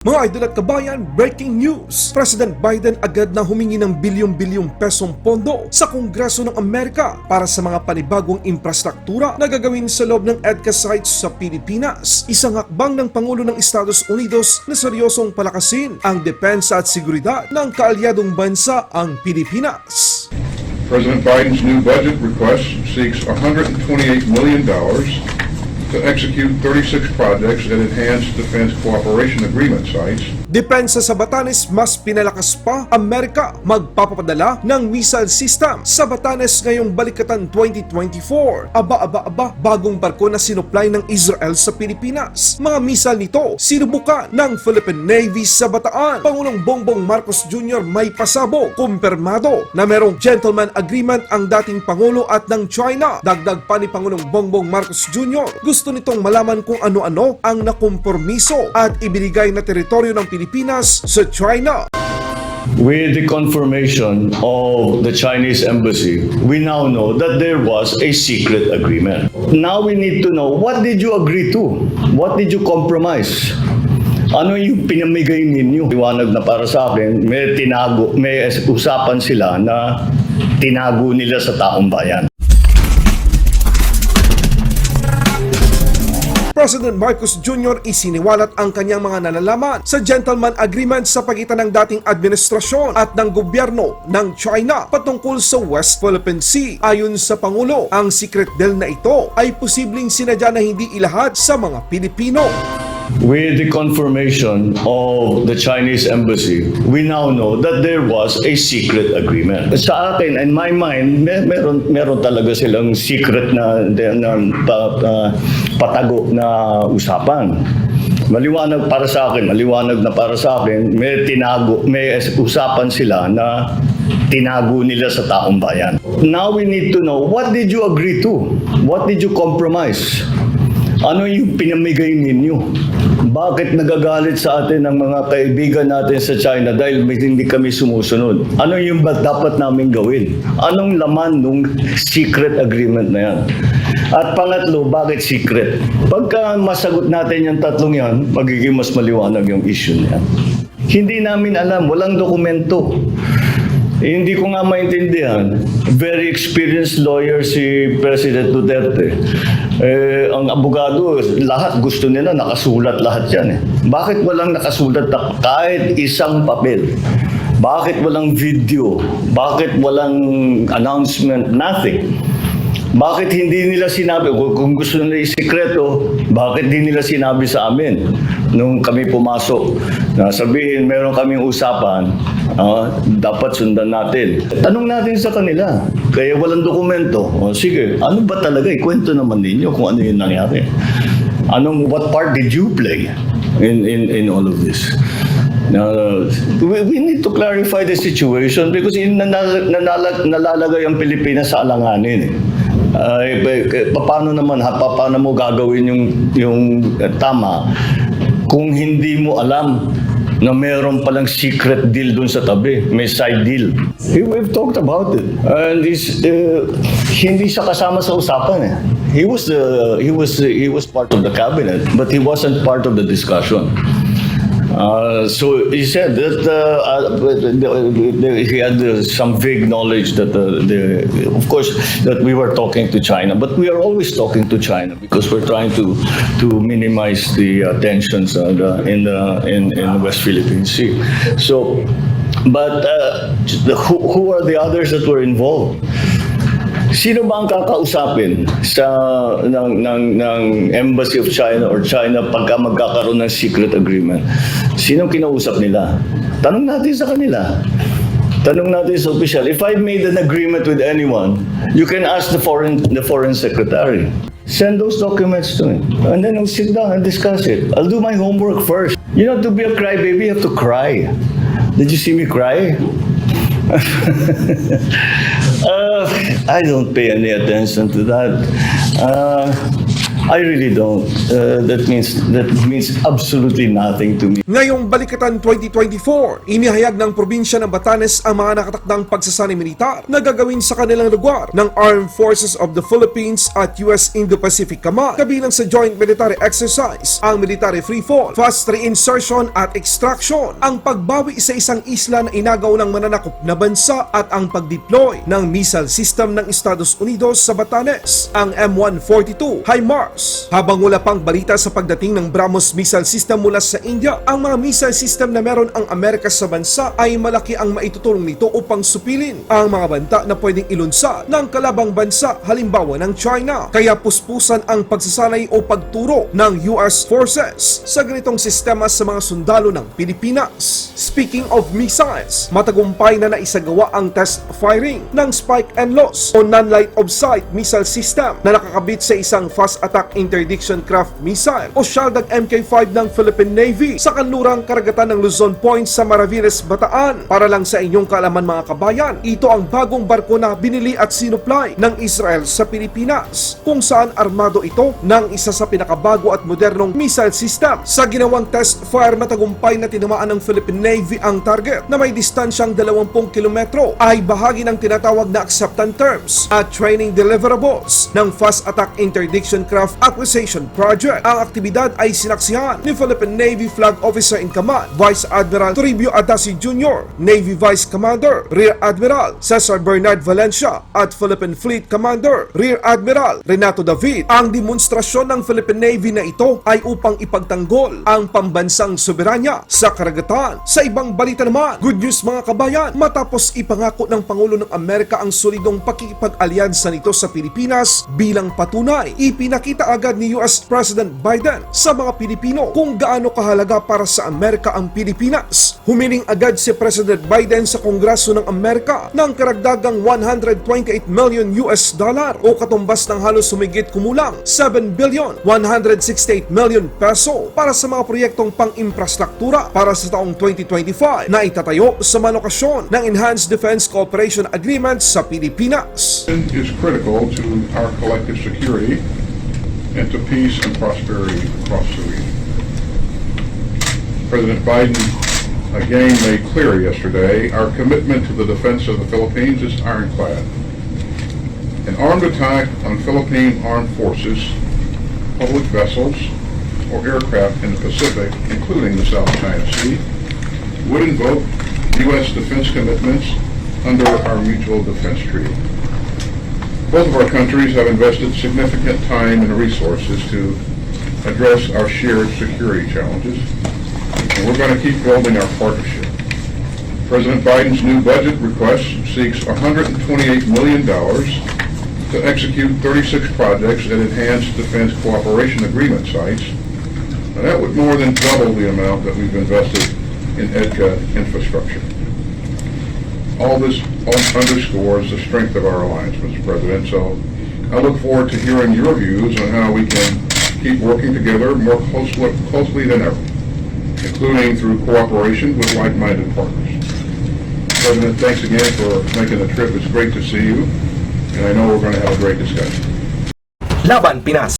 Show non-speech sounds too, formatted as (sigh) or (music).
Mga idol at kabayan, breaking news! President Biden agad na humingi ng bilyong-bilyong pesong pondo sa Kongreso ng Amerika para sa mga panibagong infrastruktura na gagawin sa loob ng EDCA sites sa Pilipinas. Isang hakbang ng Pangulo ng Estados Unidos na seryosong palakasin ang depensa at seguridad ng kaalyadong bansa ang Pilipinas. President Biden's new budget request seeks $128 million to execute 36 projects at enhanced defense cooperation agreement sites Depensa sa Batanes mas pinalakas pa, Amerika magpapapadala ng missile system sa Batanes ngayong balikatan 2024. Aba, aba, aba, bagong barko na sinuplay ng Israel sa Pilipinas. Mga missile nito sinubukan ng Philippine Navy sa Bataan. Pangulong Bongbong Marcos Jr. may pasabo, kumpirmado na merong gentleman agreement ang dating Pangulo at ng China. Dagdag pa ni Pangulong Bongbong Marcos Jr. Gusto nitong malaman kung ano-ano ang nakompormiso at ibinigay na teritoryo ng Pilipinas sa China. With the confirmation of the Chinese embassy, we now know that there was a secret agreement. Now we need to know what did you agree to? What did you compromise? Ano yung pinamigay ninyo? Liwanag na para sa akin, may tinago, may usapan sila na tinago nila sa taong bayan. President Marcos Jr. isiniwalat ang kanyang mga nalalaman sa gentleman agreement sa pagitan ng dating administrasyon at ng gobyerno ng China patungkol sa West Philippine Sea. Ayon sa Pangulo, ang secret deal na ito ay posibleng sinadya na hindi ilahad sa mga Pilipino. With the confirmation of the Chinese embassy, we now know that there was a secret agreement. Sa akin, in my mind, mer- meron, meron talaga silang secret na, na pa- pa- patago na usapan. Maliwanag para sa akin, maliwanag na para sa akin, may tinago, may usapan sila na tinago nila sa taong bayan. Now we need to know, what did you agree to? What did you compromise? Ano yung pinamigay ninyo? Bakit nagagalit sa atin ang mga kaibigan natin sa China dahil may hindi kami sumusunod? Ano yung ba dapat namin gawin? Anong laman nung secret agreement na yan? At pangatlo, bakit secret? Pagka masagot natin yung tatlong yan, magiging mas maliwanag yung issue niya. Hindi namin alam, walang dokumento. Eh, hindi ko nga maintindihan. Very experienced lawyer si President Duterte. Eh, ang abogado, lahat gusto nila nakasulat lahat yan. Eh. Bakit walang nakasulat na kahit isang papel? Bakit walang video? Bakit walang announcement? Nothing. Bakit hindi nila sinabi, kung gusto nila isikreto, bakit hindi nila sinabi sa amin nung kami pumasok? Na sabihin, meron kaming usapan, ah, dapat sundan natin. Tanong natin sa kanila, kaya walang dokumento. O sige, ano ba talaga? Ikwento naman ninyo kung ano yung nangyari. Anong, what part did you play in, in, in all of this? Uh, we, we need to clarify the situation because in, nanal, nanala, nalalagay ang Pilipinas sa alanganin. Eh. Ay, pa- pa- paano naman ha, pa- paano mo gagawin yung yung eh, tama kung hindi mo alam na meron palang secret deal dun sa tabi, may side deal. We- We've talked about it. And this, uh, hindi siya kasama sa usapan eh. He was the he was he was part of the cabinet, but he wasn't part of the discussion. Uh, so he said that uh, uh, the- he had uh, some vague knowledge that uh, the, of course, that we were talking to China, but we are always talking to China because we're trying to to minimize the uh, tensions uh, in the in, in the West Philippine Sea. So, but uh, the, who, who are the others that were involved? Sino ba ang kakausapin sa ng, ng, ng Embassy of China or China pagka magkakaroon ng secret agreement? Sino kinausap nila? Tanong natin sa kanila. Tanong natin sa official. If I made an agreement with anyone, you can ask the foreign the foreign secretary. Send those documents to me. And then we'll sit down and discuss it. I'll do my homework first. You know, to be a crybaby, you have to cry. Did you see me cry? (laughs) I don't pay any attention to that. Uh, I really don't. Uh, that means that means absolutely nothing to me. Ngayong Balikatan 2024, inihayag ng probinsya ng Batanes ang mga nakatakdang pagsasani militar na gagawin sa kanilang lugar ng Armed Forces of the Philippines at US Indo-Pacific Command kabilang sa Joint Military Exercise, ang Military Free Fall, Fast Reinsertion at Extraction, ang pagbawi sa isang isla na inagaw ng mananakop na bansa at ang pagdeploy ng missile system ng Estados Unidos sa Batanes, ang M142 HIMARS. Habang wala pang balita sa pagdating ng BrahMos missile system mula sa India, ang mga missile system na meron ang Amerika sa bansa ay malaki ang maitutulong nito upang supilin ang mga banta na pwedeng ilunsa ng kalabang bansa halimbawa ng China. Kaya puspusan ang pagsasanay o pagturo ng US forces sa ganitong sistema sa mga sundalo ng Pilipinas. Speaking of missiles, matagumpay na naisagawa ang test firing ng Spike and Loss o non-light of sight missile system na nakakabit sa isang fast attack interdiction craft missile o Shaldag MK5 ng Philippine Navy sa kanlurang karagatan ng Luzon Point sa Maraviles, Bataan. Para lang sa inyong kaalaman mga kabayan, ito ang bagong barko na binili at sinupply ng Israel sa Pilipinas kung saan armado ito ng isa sa pinakabago at modernong missile system. Sa ginawang test fire matagumpay na tinamaan ng Philippine Navy ang target na may distansyang 20 kilometro ay bahagi ng tinatawag na acceptance terms at training deliverables ng Fast Attack Interdiction Craft Acquisition Project. Ang aktibidad ay sinaksihan ni Philippine Navy Flag Officer in Command, Vice Admiral Toribio Adasi Jr., Navy Vice Commander, Rear Admiral Cesar Bernard Valencia at Philippine Fleet Commander, Rear Admiral Renato David. Ang demonstrasyon ng Philippine Navy na ito ay upang ipagtanggol ang pambansang soberanya sa karagatan. Sa ibang balita naman, good news mga kabayan, matapos ipangako ng Pangulo ng Amerika ang solidong pakikipag-alyansa nito sa Pilipinas bilang patunay, ipinakita agad ni US President Biden sa mga Pilipino kung gaano kahalaga para sa Amerika ang Pilipinas. Humiling agad si President Biden sa Kongreso ng Amerika ng karagdagang 128 million US dollar o katumbas ng halos sumigit kumulang 7 billion 168 million peso para sa mga proyektong pang-infrastruktura para sa taong 2025 na itatayo sa malokasyon ng Enhanced Defense Cooperation Agreement sa Pilipinas. is critical to our collective security and to peace and prosperity across the region. President Biden again made clear yesterday our commitment to the defense of the Philippines is ironclad. An armed attack on Philippine armed forces, public vessels, or aircraft in the Pacific, including the South China Sea, would invoke U.S. defense commitments under our mutual defense treaty. Both of our countries have invested significant time and resources to address our shared security challenges, and we're going to keep building our partnership. President Biden's new budget request seeks $128 million to execute 36 projects at enhanced defense cooperation agreement sites, and that would more than double the amount that we've invested in EDCA infrastructure. All this underscores the strength of our alliance, Mr. President, so I look forward to hearing your views on how we can keep working together more closely, closely than ever, including through cooperation with like-minded partners. President, thanks again for making the trip. It's great to see you, and I know we're going to have a great discussion. Laban Pinas